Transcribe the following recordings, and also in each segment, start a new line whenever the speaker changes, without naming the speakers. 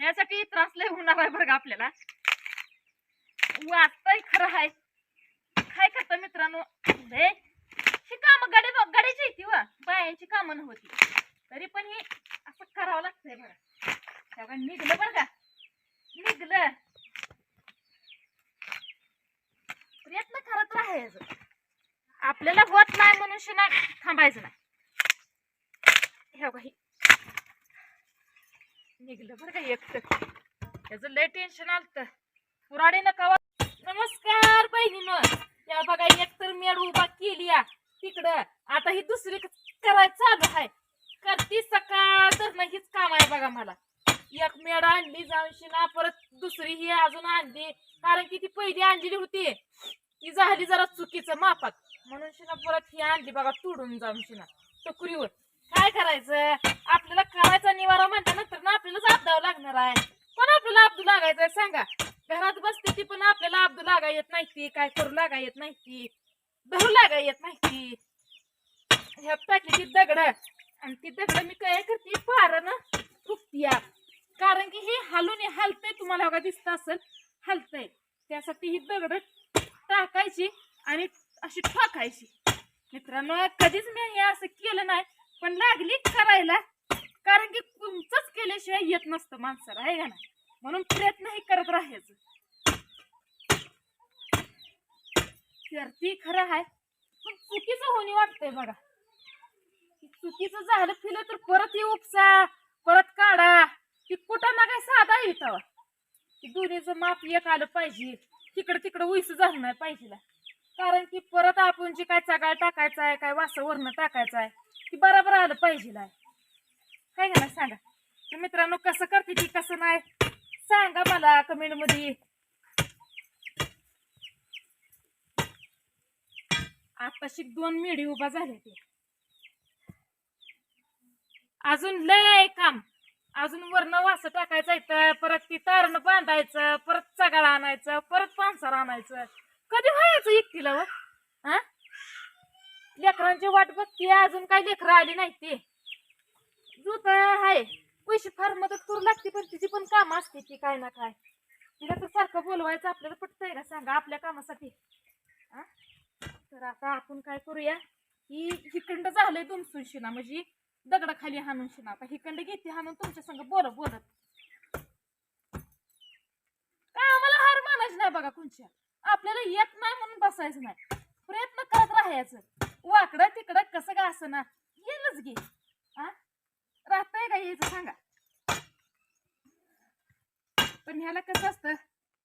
यासाठी त्रास लय होणार आहे बरं का आपल्याला. वाचतंय खरं आहे काय करता मित्रांनो? लय ही कामं गाडी गाडीची येते व. बायांची कामं नव्हती. तरी पण हे असं करावं लागतंय बघा तेव्हा निघलं बरं का? निघलं. प्रयत्न करत राहायचं. आपल्याला होत नाही म्हणून शिना थांबायचं नाही. हे बघा हे. निघलं बरं का एकटं. त्याचं लय टेन्शन आलत. पुराडे नका नमस्कार बहिणीनं. या बघा एक तर मेड उभा केली या तिकडं. आता ही दुसरी करायचं चालू आहे. करती सकाळ तर हीच काम आहे बघा मला. एक मेड आणली जाऊनशी ना परत दुसरी ही अजून आणली. कारण की ती पहिली आणलेली होती. ती झाली जरा चुकीचं मापात. म्हणून शिना परत ही आणली बघा तोडून जाऊन शिना टोकरीवर. काय करायचं? आपल्याला करायचा निवारा म्हणल्यानंतर ना आपल्यालाच आपदावं लागणार आहे पण आपल्याला अब्दू लागायचंय सांगा घरात बसते ती पण आपल्याला अब्दू लागा येत नाही ती काय करू लागा येत नाही ती धरू लागा येत नाही ती ह्या टाकली ती दगड आणि ती दगड मी काय करते पारानं फुकतीया कारण की हे हलून हलतंय तुम्हाला बघा दिसत असेल हलतंय त्यासाठी ही दगड टाकायची आणि अशी टाकायची मित्रांनो कधीच मी हे असं केलं नाही पण लागली करायला. कारण की तुमचंच केल्याशिवाय येत नसतं माणसाला आहे का ना म्हणून प्रयत्नही करत राहायचं. करती खरं आहे पण चुकीचं होणी वाटतंय बघा. चुकीचं झालं फिलं तर परत ये उपसा परत काढा. की कुठं ना काय साधा येतावा की दोन्हीचं माप एक आलं पाहिजे. तिकडं तिकडं उईस झालं नाही पाहिजे कारण की परत आपण जी काय चगाळ टाकायचं आहे काय वास वरण टाकायचं आहे ती बरोबर आलं पाहिजे काय का सांगा? तर मित्रांनो कसं करते ती कसं नाही? सांगा मला कमेंटमध्ये आताशी दोन मिडी उभा झाले ते. अजून लय आहे काम. अजून वरनं वास टाकायचं इथं परत ती तारण बांधायचं परत चगाळ आणायचं परत पानसार आणायचं. कधी व्हायचं एकटीला व हा? लेकरांची वाट बघती अजून काही लेकरं आली नाही ते. जुत आहे पैसे फार मदत करू लागते पण तिची पण काम असते ती काय ना काय. तिला तर सारखं बोलवायचं आपल्याला पटतंय का सांगा आपल्या कामासाठी. तर आता आपण काय करूया ही हिकंड झालंय दुमसून शिना म्हणजे दगडाखाली हाणून शिना. आता हिकंड घेते हाणून तुमच्या संग बोर बोलत. काय आम्हाला हार मानायचं नाही बघा कोणच्या आपल्याला येत नाही म्हणून बसायचं नाही. प्रयत्न करत राहायचं. वाकडं तिकडं कसं का असं ना? येईलच घे हा राहतंय का यायचं सांगा. पण ह्याला कसं असतं?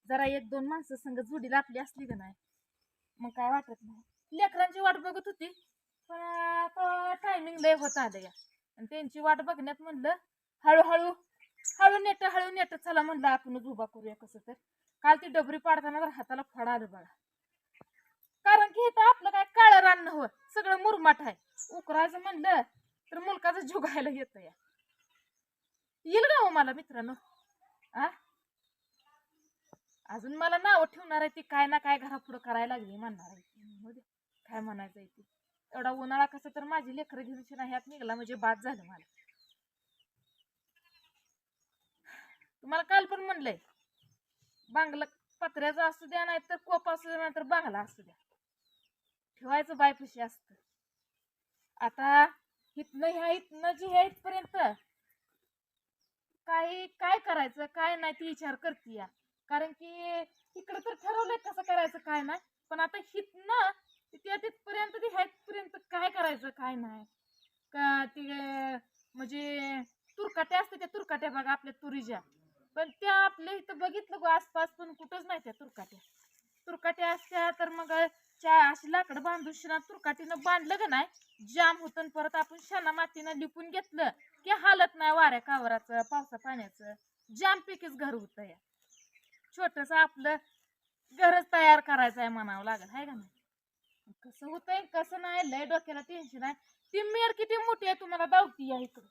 जरा एक दोन माणसं संग जोडीला आपली असली का नाही? मग काय वाटत नाही. लेकरांची वाट बघत होती. पण आता टायमिंग लय होत आलं या. आणि त्यांची वाट बघण्यात म्हणलं हळूहळू हळू नेट हळू नेट चला म्हणलं आपणच उभा करूया कसं तर. काल ती डबरी पाडताना तर हाताला फड आलं बघा कारण की इथं आपलं काय काळं रान हो सगळं मुरमाट आहे. उकरायचं म्हणलं तर मुलकाचं जुगायला येतं या. येईल का हो मला मित्रांनो. आ? अजून मला नाव ठेवणार आहे ती काय ना काय घरापुढं करायला लागली म्हणणार आहे काय म्हणायचं आहे ती? एवढा उन्हाळा कसा तर माझी लेकरं घेऊन नाही ह्यात निघाला म्हणजे बाद झालं मला. तुम्हाला काल पण म्हणलंय बांगला पत्र्याचा असू द्या नाही तर कोप असू द्या नाहीतर बांगला असू द्या. ठेवायचं बायपशी असत. आता इथनं ह्या इथनं जे ह्या इथपर्यंत काही काय करायचं काय नाही ती विचार करते या कारण की इकडं तर ठरवलंय कसं करायचं काय नाही. पण आता हितनं त्या तिथपर्यंत ती ह्या काय करायचं काय नाही. का ती म्हणजे तुरकाट्या असते त्या तुरकाट्या बघा आपल्या तुरीच्या. पण त्या आपल्या इथं बघितलं गो आसपास पण कुठंच नाही त्या तुरकाट्या. तुरकाट्या असत्या तर मग चा अशी लाकडं बांधून शिना तुरकाटीनं बांधलं का नाही जाम होतं आणि परत आपण शाना मातीनं लिपून घेतलं की हालत नाही वाऱ्या कावराचं पावसा पाण्याचं. जाम पैकीच घर होतं या. छोटंसं आपलं घरच तयार करायचं आहे म्हणावं लागेल आहे का नाही? कसं होतंय कसं नाही लय डोक्याला टेन्शन आहे. ती मेड किती मोठी आहे तुम्हाला दावती या इकडं.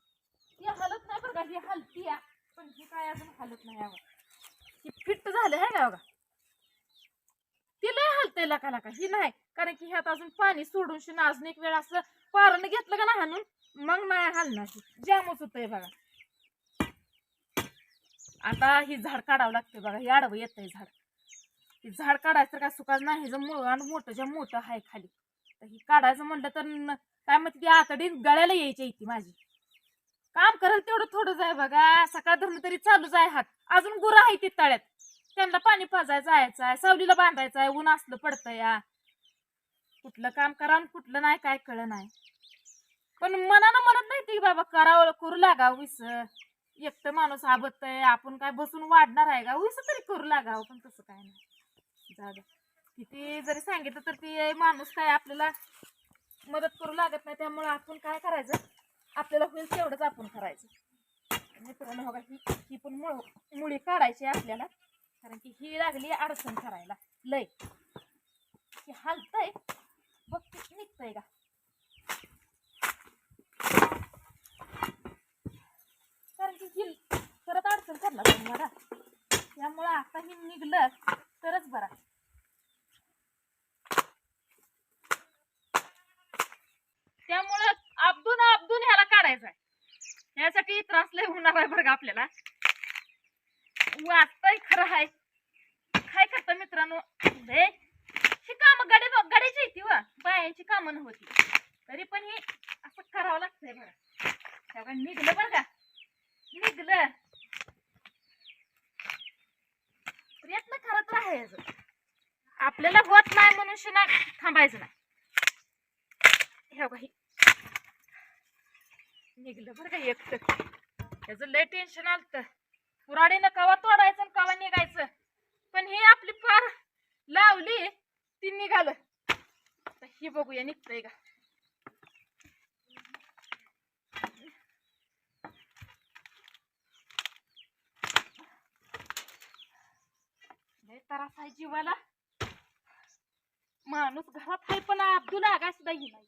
ती हालत नाही बरं का ही हलती या. पण ही काय अजून हालत नाही यावं. ही फिट झालं आहे का बघा? ती लय हलतंय लका लका ही नाही. कारण की ह्यात अजून पाणी सोडून शिन अजून एक वेळ असं पारण घेतलं का ना हाणून मग नाही हलणार जामच होतंय बघा. आता ही झाड काढावं लागते बघा हे आडवं येतंय झाड. झाड काढायचं तर काय सुकाच नाही. जर मुळ आणि मोठं ज्या मोठं आहे खाली. तर ही काढायचं म्हणलं तर काय म्हणते ती आतडी गळ्याला यायची इथे माझी. काम करेल तेवढं थोडंच आहे बघा. सकाळ धरून तरी चालूच आहे हात. अजून गुरं आहे ती तळ्यात. त्यांना पाणी पाजायचं जायचं आहे. सावलीला बांधायचं आहे. ऊन असलं पडतं या कुठलं काम करा कुठलं नाही काय कळलं नाही. पण मनानं म्हणत नाही ती बाबा करावं करू लागावं विस. एकटं माणूस आबत आहे. आपण काय बसून वाढणार आहे का? विस तरी करू लागावं पण तसं काय नाही. जाऊ द्या किती जरी सांगितलं तर ती माणूस काय आपल्याला मदत करू लागत नाही. त्यामुळं आपण काय करायचं? आपल्याला होईल तेवढंच आपण करायचं. मित्रांनो बघा ही ही पण मुळ मुळी काढायची आहे आपल्याला. कारण की ही लागली अडचण करायला. लय. ही हालतंय बघ ते निघतंय का कारण की ही परत अडचण करणार नाही मला त्यामुळं आता ही निघलं तरच बरा त्यामुळं अब्दून अब्दून ह्याला काढायचं ह्यासाठी यासाठी त्रास लय होणार आहे बरं आपल्याला. वाचतंय खरं आहे काय करतं मित्रांनो? ही कामं गडे गड्याची येते व. बायांची कामं नव्हती. तरी पण हे असं करावं लागतंय बरं. तेव्हा निघलं बरं का? निघलं. प्रयत्न करत राहायचं. आपल्याला होत नाही म्हणून शिना थांबायचं नाही. हे बघा हे निघलं बरं का एकटं. त्याचं लय टेन्शन आलतं. पुराडीनं कवा तोडायचं आणि कवा निघायचं? पण हे आपली फार लावली ती निघालं. ही बघूया निघतंय का? त्रास आहे जीवाला. माणूस घरात आहे पण अब्दुल आगा सुद्धा ही नाही.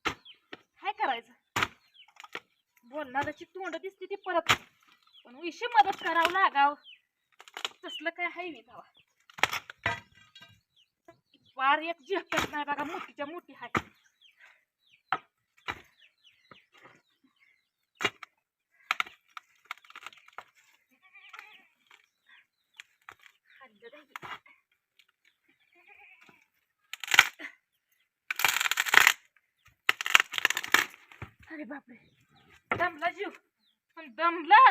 काय करायचं? बोलणाराची तोंड दिसते ती परत. पण विषय मदत करावं लागाव. तसलं काय हाय मी तेव्हा वार एक झेपत नाही बघा मोठीच्या मोठी आहे अरे बापरे. दमला जीव. पण दमला.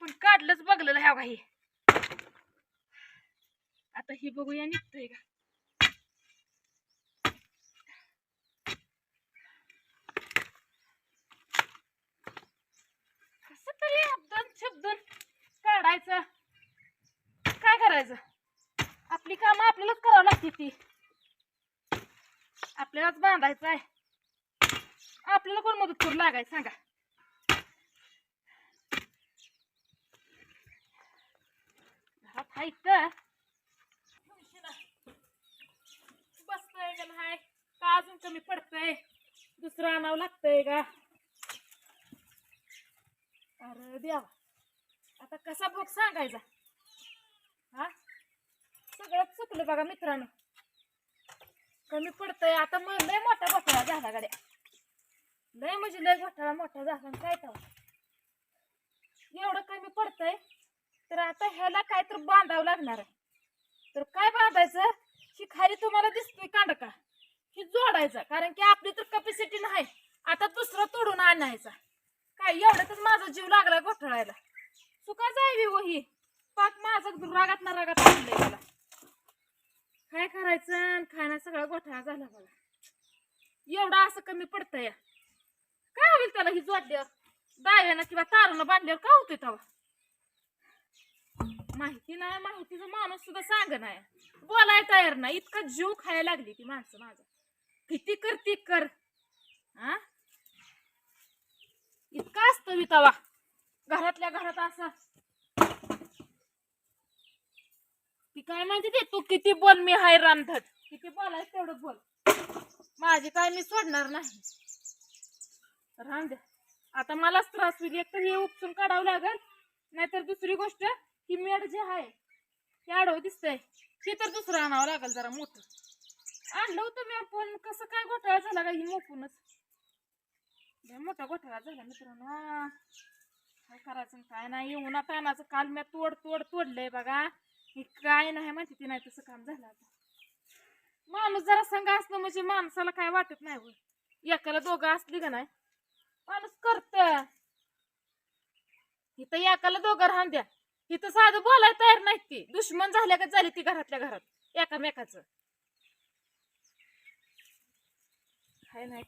पण काढलंच बघलेलं ह्या काही आता ही बघूया निघतोय का? कसं तरी अब्दन शब्दन काढायचं. काय करायचं? आपली कामं आपल्यालाच करावं लागते ती. आपल्यालाच बांधायचं आहे. आपल्याला कोण मदत करू लागाय सांगा. घरात हाय का नाही? का अजून कमी पडतंय? दुसरं आणावं लागतंय का? अरे द्या आता कसा भोग सांगायचा? हा? सगळं चुकलं बघा मित्रांनो. कमी पडतंय. आता मग लय मोठा बसला झाला गाड्या. लय म्हणजे लय घोटाळा मोठा झाला आणि काय तर. एवढं कमी पडतंय तर आता ह्याला काय तर बांधावं लागणार आहे. तर काय बांधायचं? ही खाली तुम्हाला दिसतोय कांडका ही जोडायचा कारण की आपली तर कॅपॅसिटी नाही. आता दुसरं तोडून आणायचा. काय एवढ्यातच माझा जीव लागला घोटाळायला. चुका जायवी हो ही. पाक माझा रागात ना रागात आणलंय मला. काय करायचं? आणि खायला सगळा घोटाळा झाला बघा एवढा असं कमी पडतंय. काय ही जोडल्यावर दाव्यानं किंवा तारानं बांधल्यावर का होतोय तेव्हा? माहिती नाही माहितीचा माणूस सुद्धा सांग नाही. बोलाय तयार नाही. इतका जीव खायला लागली ती माणसं माझा. किती कर ती कर. हा इतका असतो मी तवा. घरातल्या घरात असा. ती काय माहिती ते? तू किती बोल मी हाय रामधट किती बोलाय तेवढं बोल. माझी काय मी सोडणार नाही. राहून द्या. आता मलाच त्रास होईल. एक तर हे उपसून काढावं लागेल नाहीतर दुसरी गोष्ट ही मेड जे आहे ते आडवं दिसतंय. ते तर दुसरं आणावं लागेल जरा मोठं. आणलं होतं मी पण कसं काय घोटाळा झाला का ही मोकूनच मोठा घोटाळा झाला मित्रांनो. काय करायचं काय नाही. येऊन आता आणायचं. काल मी तोड तोड तोडलंय बघा. हे काय नाही माहिती ते नाही तसं काम झालं आता. माणूस जरा संघ असलं म्हणजे माणसाला काय वाटत नाही एकाला दोघं असली का नाही? माणूस करत इथं एकाला दोघं राहून द्या. इथं साधं बोलायला तयार नाही ती. दुश्मन झाल्या का झाली ती घरातल्या घरात. एकामेकाच. काय नाही